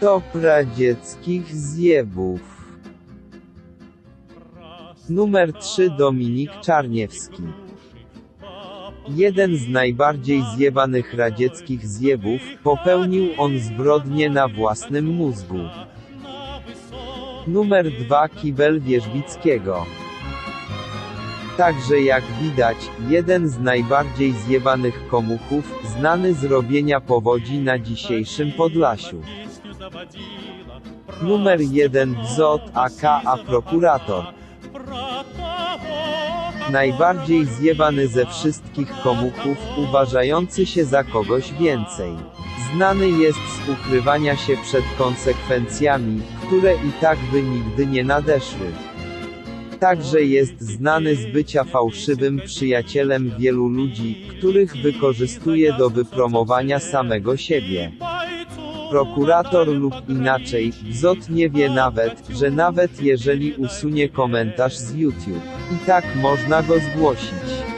Top radzieckich zjebów. Numer 3 Dominik Czarniewski. Jeden z najbardziej zjebanych radzieckich zjebów, popełnił on zbrodnię na własnym mózgu. Numer 2 Kibel Wierzbickiego. Także jak widać, jeden z najbardziej zjebanych komuchów, znany z robienia powodzi na dzisiejszym Podlasiu. Numer 1 Bzot aka prokurator. Najbardziej zjebany ze wszystkich komuchów, uważający się za kogoś więcej. Znany jest z ukrywania się przed konsekwencjami, które i tak by nigdy nie nadeszły. Także jest znany z bycia fałszywym przyjacielem wielu ludzi, których wykorzystuje do wypromowania samego siebie. Prokurator lub inaczej, Bzot nie wie nawet, że nawet jeżeli usunie komentarz z YouTube, i tak można go zgłosić.